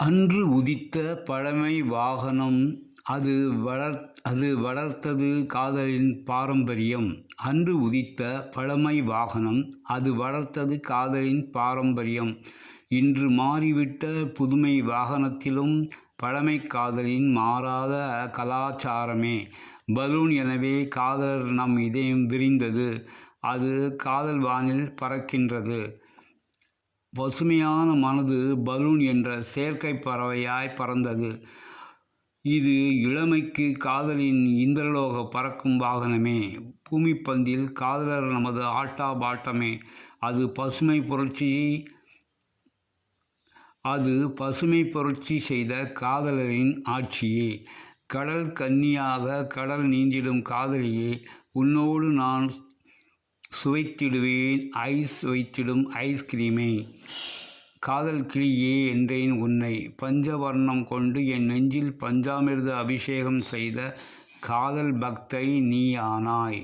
அன்று உதித்த பழமை வாகனம் அது வளர் அது வளர்த்தது காதலின் பாரம்பரியம். அன்று உதித்த பழமை வாகனம் அது வளர்த்தது காதலின் பாரம்பரியம். இன்று மாறிவிட்ட புதுமை வாகனத்திலும் பழமை காதலின் மாறாத கலாச்சாரமே. பலூன் எனவே காதலர் நம் இதயம் விரிந்தது அது காதல் வானில் பறக்கின்றது. பசுமையான மனது பலூன் என்ற செயற்கை பறவையாய் பறந்தது. இது இளமைக்கு காதலின் இந்திரலோக பறக்கும் வாகனமே. பூமிப்பந்தில் காதலர் நமது ஆட்டா பாட்டமே. அது பசுமை புரட்சியை அது பசுமை புரட்சி செய்த காதலரின் ஆட்சியே. கடல் கன்னியாக கடல் நீந்திடும் காதலியே. உன்னோடு நான் சுவைத்திடுவேன் ஐஸ் வைத்திடும் ஐஸ்கிரீமே காதல் கிளியே என்றேன் உன்னை. பஞ்சவர்ணம் கொண்டு என் நெஞ்சில் பஞ்சாமிர்த அபிஷேகம் செய்த காதல் பக்தை நீ ஆனாய்